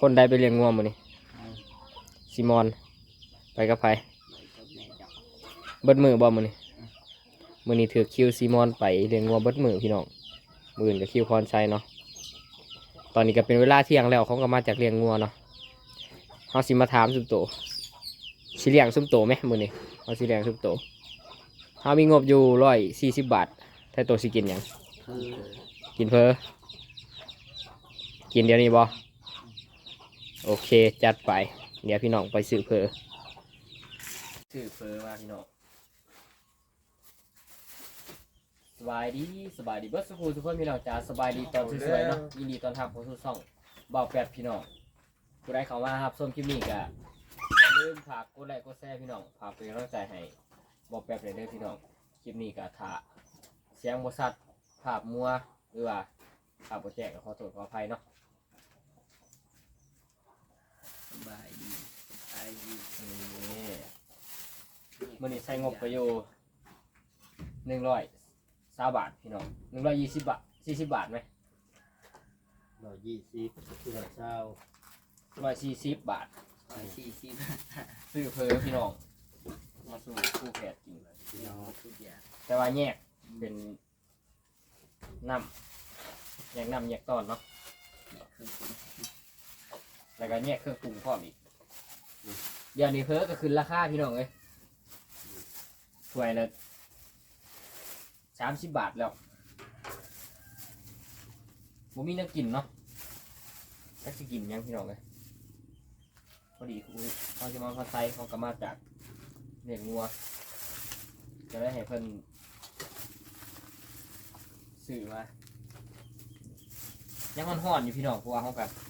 คนใดไปเลี้ยงงัวมื้อนี้เอาซิมอน ไปกับไผไปกับแม่เจ้าเบิดมือบ่มื้อนี้มื้อนี้ถือคิวซิมอนไปเลี้ยงงัวเบิดมือพี่น้องมื้ออื่นก็คิวพรชัยเนาะตอนนี้ก็เป็นเวลาเที่ยงแล้วเขาก็มาจากเลี้ยงงัวเนาะเฮาสิมาถามซุมโตสิเลี้ยงซุมโตไหมมื้อนี้เฮาสิเลี้ยงซุมโตเฮามีงบอยู่140บาทถ้าโตสิกินหยังคือกินเพอกินเดี๋ยวนี้บอ โอเคจัดไป เดี๋ยวพี่น้องไปซื้อเพอซื้อเพอมาพี่น้องสบายดีสบายดีเบิร์ดสุขุทุกคนพี่น้องจ้าสบายดีตอนสวยๆเนาะยินดีตอนทับของสุดซ่องเบาแปดพี่น้องผู้ใดเข้ามาครับส้มคลิปนี้ก็อย่าลืมฝากกดไลค์กดแชร์พี่น้องฝากเป็นกำลังใจให้เบาแปดเลยเด้อพี่น้องคลิปนี้ก็ถ่าเสียงบสัตว์ภาพมัวหรือว่าภาพโปรแจกก็ขอโทษขออภัยเนาะ สบายดีสบายดีนี่มื่อนี้ใช้งบไปอยู่หนึ่งร้อยสาบาทพี่น้องหนึ่งร้อยยี่สิบบาทสี่สิบบาทไหมร้อยยี่สิบคือร้อยเช้าร้อยสี่สิบบาท ร้อยสี่สิบซื้อเพอพี่น้อง มาสู่คู่แพทย์กินพี่น้องทุกอย่างแต่ว่าแยกเป็นน้ำแยกน้ำแยกตอนเนาะคือคุณ แล้วก็แยกเครื่องปรุงพร้อมอีกเดี๋ยวนี้เพอก็ขึ้นราคาพี่น้องเลยถ้วยละสามสิบบาทแล้วผมมีน้ำกินเนาะแท็กซี่กินยังพี่น้องเลยพอดีคุยเขาจะมาพัดไซเขาก็มาจากเลี้ยงงัว จะได้ให้เพิ่นสื่อมายังห่อนๆอยู่พี่น้องเพราะว่าเขากับปลูก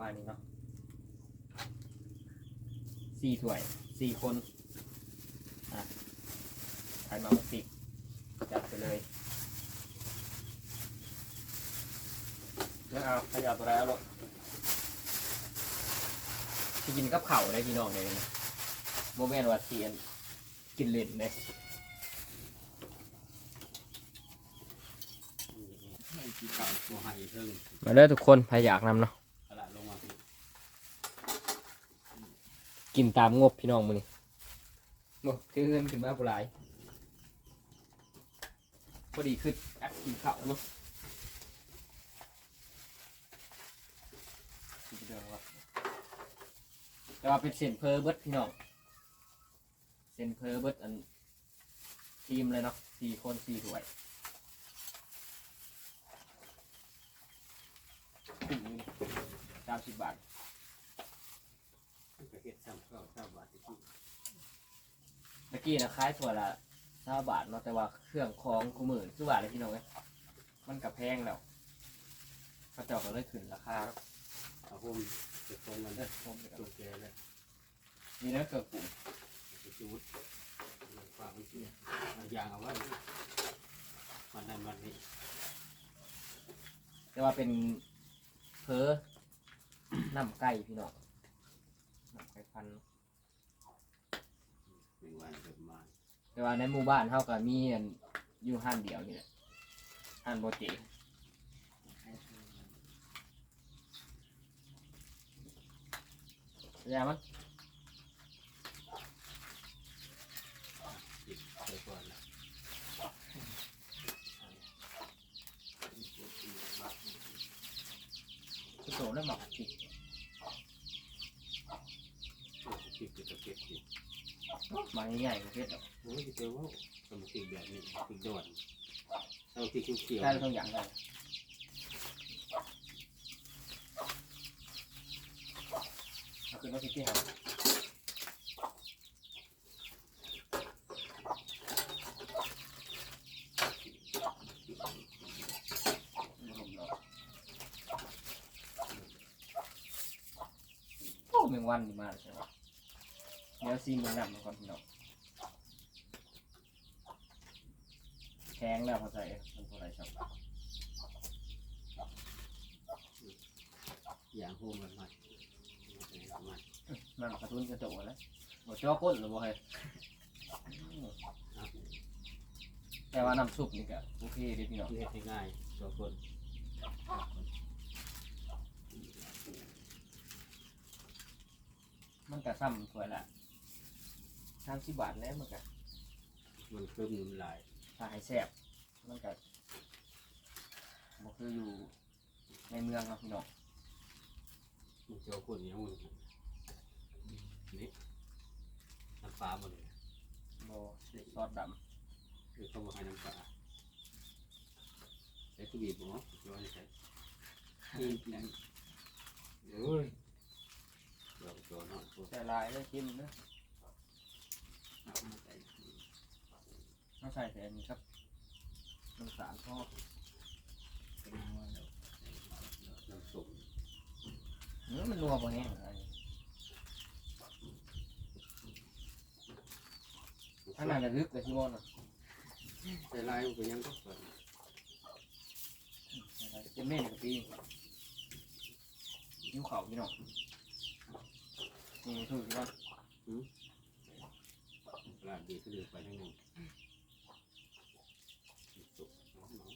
มานี่เนาะสี่ถ้วยสี่คนอะใครมาหกสิบจัดไปเลยแล้วเอาขยับตัวแล้วลูกจะกินกับเข่าวเลยพี่น้องเลยนะโมเมนต์ว่าเทียนกินเล่นเลยให้กินข้าวตัวให้เพิ่งมาเด้อทุกคนพายอยากนำเนาะ ตลาดลงมาพี่ กินตามงบพี่น้องมือนี่โอ้คือเงินขึ้นมาผู้หลายพอดีคืออัดกินข้าวเนาะกินเรื่องวะแต่ว่าเป็นเส้นเพอเบิดพี่น้องเส้นเพอเบิดอันทีมเลยเนาะสี่คนสี่ถ้วยสามสิบบาทมัน ก็เฮ็ดซ้ำข้าวข้าวบาทที่เมื่อกี้นะคล้ายถั่วละเก้าบาทเนาะแต่ว่าเครื่องของกูหมื่นคือว่าอะไรพี่น้องเอ้ยมันกับแพงแล้วเขาเจ้าก็เลยขึ้นราคาเอาห่มจะตรงกันเออผมเดี๋ยวตัวแกแล้วมีเนื้อเกลือกุ้งจะจูดฝากมันเสียเอายางเอาไว้มันนั้นวันนี้แต่ว่าเป็นเพอน้ำไก่พี่น้องน้ำ ไก่พันธุ์หนึ่งวันเกิดมาแต่ว่าในหมู่บ้านเท่ากับมีอันอยู่ห้านเดียวนี่แหละห้านโบเจยามันติดไปก่อนแล้วคือโตแล้วหมักจิก ติดติดติดติดมาง่ายๆประเภทดอกโอ้ยเจ้าว่าสมติแบบนี้ติดด่วนเอาติดเขียวได้ทุกอย่างได้เอาขึ้นมาที่ที่หาโอ้แมงวันนี่มาเลยใช่ไหม เดี๋ยวซีมมันนำมาก่อนพี่น้องแข็งแล้วพอใส่มันพอใส่ชอบอย่างโฮมมันมันมันมันกระตุ้นกระโดดแล้วบ่จ่อก้นหรือบ่เฮ้ยแต่ว่าน้ำซุปนี่ก็โอเคเดีพี่น้องเฮ็ดง่ายตัวคนมันก็ซ้ำถ้วยละ สามสิบบาทแล้วมันก็มันเพิ่มมันหลายถ้าให้แซ่บมันก็บ่คืออยู่ในเมืองเนาะพี่น้องมันเจ้าคนนี้มันนี่น้ำปลาหมดเลยบ่ซอสดคือเขาบอกให้น้ำปลาใช้ตู้บีบหมอจะว่าใช้กินกินเอ้ยเราตัวน้อยตัวำใส่ลายแล้วชิมเนอะ เอามาใส่มาใส่แต่อันนี้ครับน้ำตาลทอดเป็นหัวแล้วเอาแล้วน้ำส้มเนื้อมันนัวบ่แห้อะไรข้างในจะลึกเลยที่ว่าน่ะใส่ลายมันก็ยังก็เปิดจ็มเม่นกับพี่ยิ้วเข่าพี่น้องนี่ถูกพี่น้อง ลาดีก็เดือดไปทั้งนั้นสุกน้องน้อง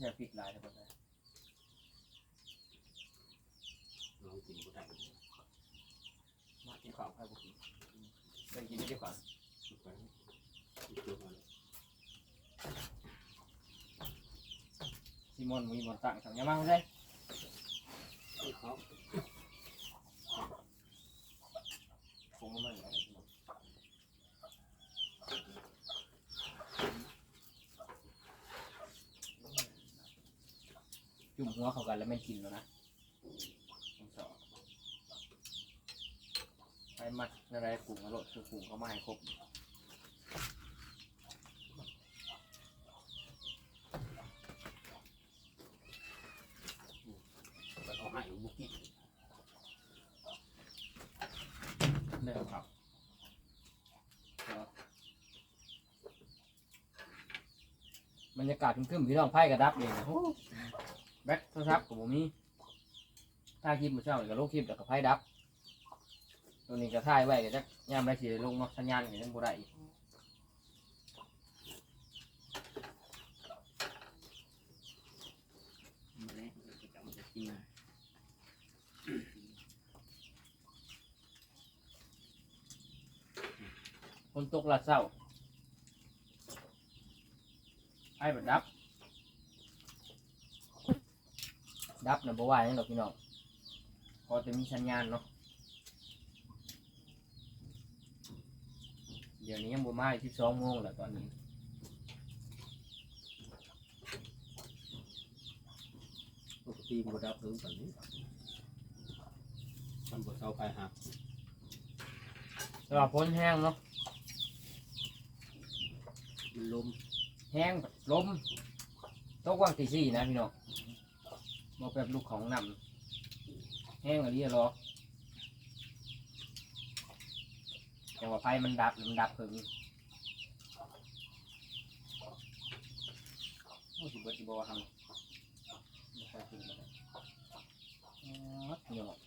อย่าพริกหลายเลยบ่ได้น้องกินก็ได้มากินข้าวให้บุกินเป็นกินได้ดีกว่าสุกไปสุกมาเลยซีมอนมีมอนตั้งทำยังไงได้เขา คงไม่อะไรพี่น้องจุ่มหัวเข้ากันแล้วไม่กินแล้วนะผมสอนไปมัดอะไรกลุ่มอร่อยคือกลุ่มเขามาให้ครบเอาให้บุกี้ เด้อครับบรรยากาศคึมๆพี่น้องไพ่กระดับเองนะโอ้แบ็คโทรศัพท์กับผมมีถ่ายคลิปมาเช้านี่กับลงคลิปแล้วก็ไพ่ดับ ตัวนี้ก็ถ่ายไว้ก็จะยามได้สิได้ลงเนาะสัญญาณก็ยังบ่ได้อีกมาแล้วก็จะเอาจะกินคนตกละเศร้า ไพ่แบบดับ ดับนะบ่ว่าหยังดอกพี่น้องพอจะมีสัญญาณเนาะเดี๋ยวนี้ยังบ่มาที่สองโมงแล้วตอนนี้ปกติมันดับเพิ่มแบบนี้มันบดเสาไฟหักสำหรับพ้นแห้งเนาะมันลม แห้งแบบลมตกว่างตีสี่นะพี่น้องบอกแบบลูกของนำแห้งอะไรหรอแต่ว่าไฟมันดับมันดับเพิ่งโอ้สิเบิดสิบว่าทำไม่ค่อยกินเลยอ๋อพี่น้อง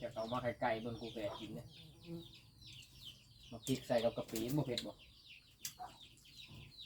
อยากเอามาไก่ๆเบนกูแฝกินเนี่ยมาพริกใส่กับกะปิมันบ่เผ็ดบอก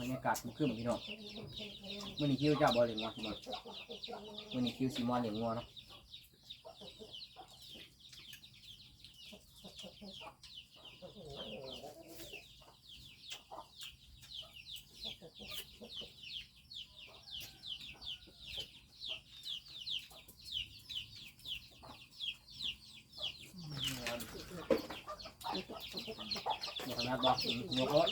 การรยก็กะปิอีกปวดหัวให้นเผ็ดใช่บุขาดกินบัตรหรือวะบรรยากาศมันขึ้นพี่น้องมื่อนี้คิวเจ้าบอลเหลียงงัวพี่น้องมื่อนี้คิวซีมอนเหลียงงัวเนาะหมดแล้วบอกหมดรถ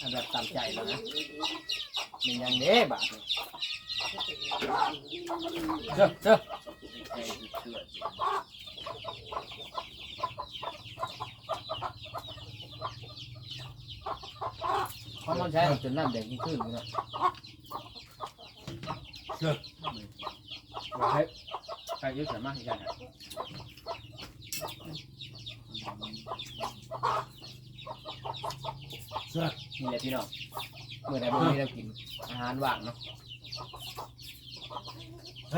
อันแบบตามใจแล้วนะมันยังเด้บาทเจ้าเจ้าใส่เกลือมันใช้จนน้ำแดงยิ่งขึ้นพี่น้องเชื่อว่าให้ใครยอะส่วนมากที่ใช่นะเชื่อ นี่แหละพี่น้องเมื่อใดบ่มีเรากินอาหารว่างเนาะเ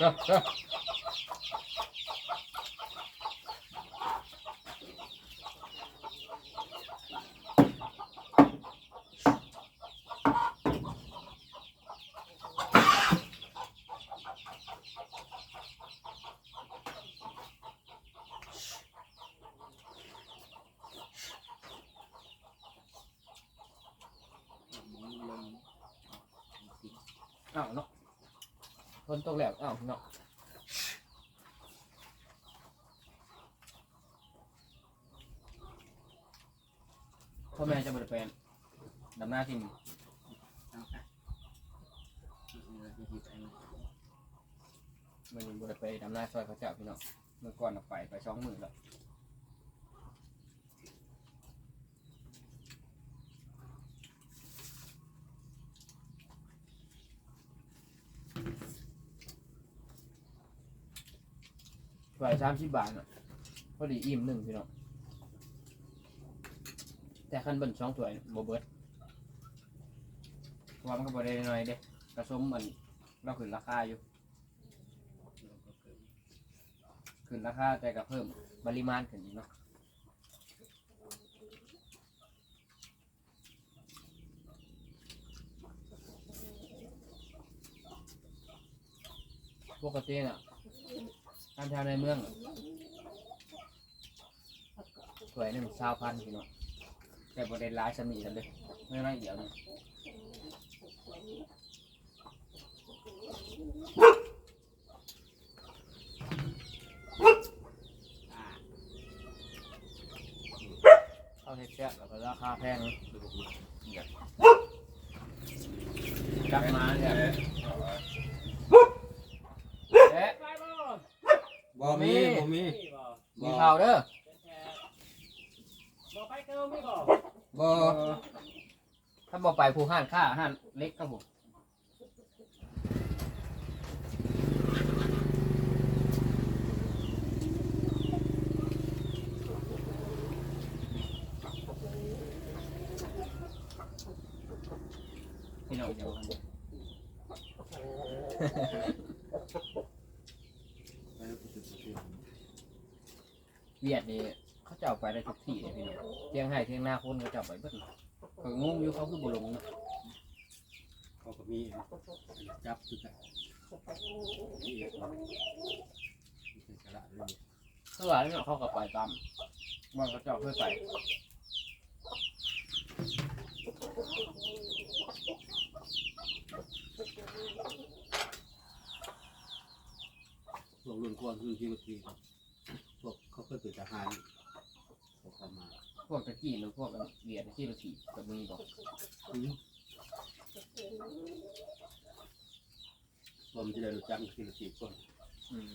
ด้อเด้ออ้ นตกแล้วอ้าวเนาะพ่อแม่จะมาเป็นดำหน้าที่นี่มันบริไปดำหน้าซอยเขาเจ้าพี่น้องเมื่อก่อนเอาไปไปช่องมือแล้ว ไปสามสิบบาทน่ะพอดีอิ่มหนึ่งพี่น้องแต่ขั้นเบิ่นช่องถ้วยโบเบิร์ตเพราะว่ามันก็บริได้น้อยเด้กระสมมันเราขึ้นราคาอยู่ ขึ้นราคาแต่ก็เพิ่มปริมาณขึ้นอีกเนาะปกติน่ะ ตามแถวในเมืองน่ะถ้วยนึ่งสาวพันธุ์พี่น้องแต่ประเด็นร้ายสมีกันเลยไม่ไม่เดี๋ยวนี่เอาเฮ็ดแซ่บแล้วก็ราคาแพงจับมาเนี่ยเอ๊ะ บ่มีบ่มี มีข่าวเด้อ บ่ ถ้าบอกไป ผู้ห้านค่าห้านเล็กครับผมพี่น้องเดียวกันเวียดนี่เขาจะเอาไปได้ทุกที่เลยพี่น้องเที่ยงให้เที่ยงหน้าคนเขาจะเอาไปเบิดเขางงอยู่เขาคือบุลงนะเขาก็มีจับคือกันนี่เองเนกระดาษเลยเพื่อนี่เขาก็ไปตามว่าเขาจะเอาเพื่อไปพวกรุ่นก่อนคือที่ก็ทีพวกเขาเคยเป็นทหารเขาเข้ามา พวกตะกี้หรือพวกเวียดที่เราขี่กับมีบอกผมจะได้รู้จักที่ละสิบคนอืม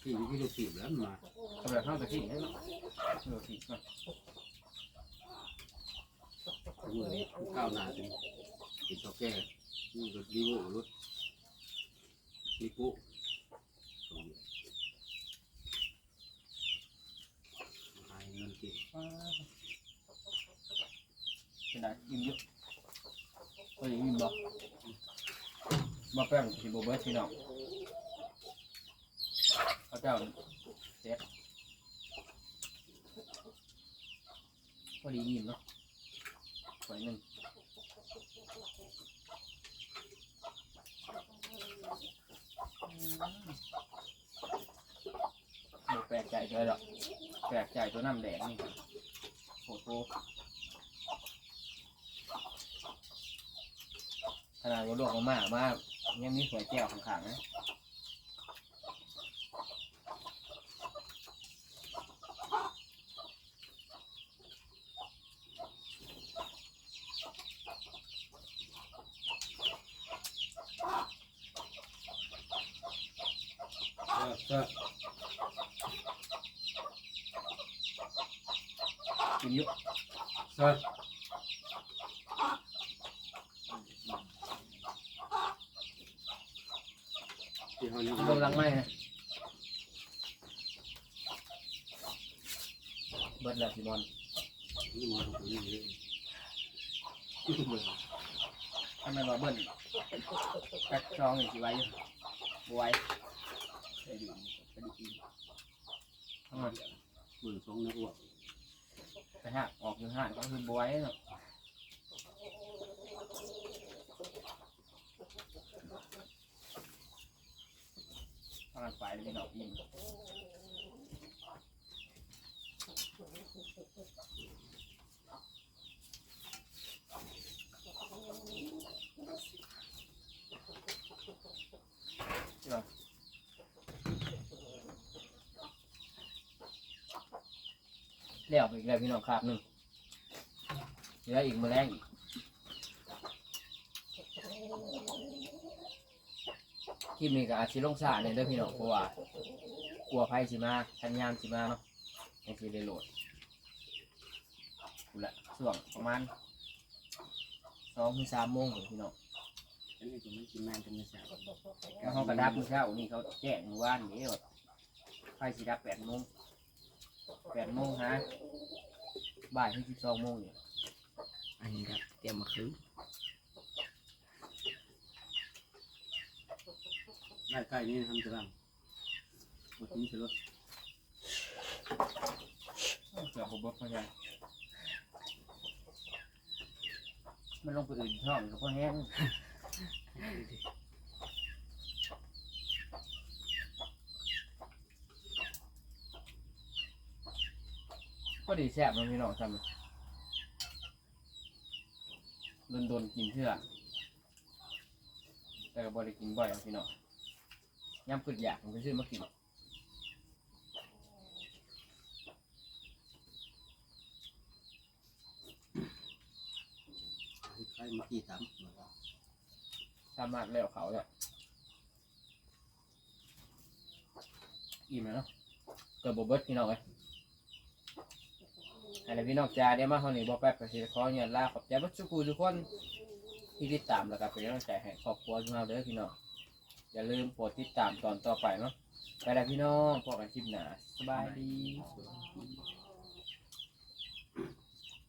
ที่ที่ละสิบแล้วมาสำหรับข้าวตะกี้นี่เนาะเราขี่เนาะเมื่อนี้ก้าวหน้าเป็นเป็นตัวแก่นี่รถดีโว้รถดีปุ๊หาย เงินเก็บเป็นไรยิ้มเยอะก็ยังยิ้มบ่มาแป้งที่ แปลกใจตัวน้ำแดงนี่โหโหขนาดว่าลวกมากมากยังมีสวยแก้วข้างๆนะ ก็ กินอยุก็ที่เขานี่กำลังไหมนะเบิดแล้วสิมอนนี่มัน ของนี่เลยเบื่อ ทำไมมาเบิ้ลกัดจองอีกสิไว้อยู่บ่ไว้ไปดูไปดูอีกทั้งหมด เบื่อสองนักอ้วก ไปหักออกอยู่หักก็คือบ่ไว้เนาะทางนั้นไปเลยเนาะอิน เลี้ยวไปอีกแล้วพี่น้องครับหนึ่งเหลืออีกมือแรงอีกคลิปนี้ก็อาจสิลงสาเนี่ยเด้อพี่น้องเพราะว่ากลัวไฟสิมาทันยามสิมาเนาะยังสิได้โหลดกูละส่วงประมาณสองถึงสามโมงพี่น้องอันนี้ก็ไม่กินนานจนไม่สาวแล้วเขากระดับมือเช้านี่เขาแจ้งเมื่อวานนี้ว่าไฟสิดับแปดโมง แปดโมงฮะบ่ายถึงสิบสองโมงเนี่ยอันนี้ครับเตรียมมาคืนไล่ใกล้นี่ทำจะรังหมดนี้เสร็จแล้วเกือบบบเข้าใจมันลงไปอื่นช่องกับพ่อแห้ง ก็ดีแซ่บเนาะพี่น้องจำโดนโดนๆกินเพื่อแต่ก็บ่ได้กินบ่อยหรอกพี่น้องย่ำขึ้นอยากผมไปซื้อมากินใครมากี่ตั้มเหมือนกันสามารถเลี้ยวเขาเลยอิ่มแล้วเนาะเกิดบเบิดพี่น้องเลย อะไรพี่น้องจ้าเดี๋ยวมาเขานีบอกแป๊บก็สิขอเงินลาขอบใจบัดสุกูทุกคนที่ติดตามแล้วก็เป็นกำลังใจให้ครอบครัวของเราเด้อพี่น้องอย่าลืมโปรดติดตามตอนต่อไปเนาะไปแล้วพี่น้องพบกันคลิปหน้าสบายดี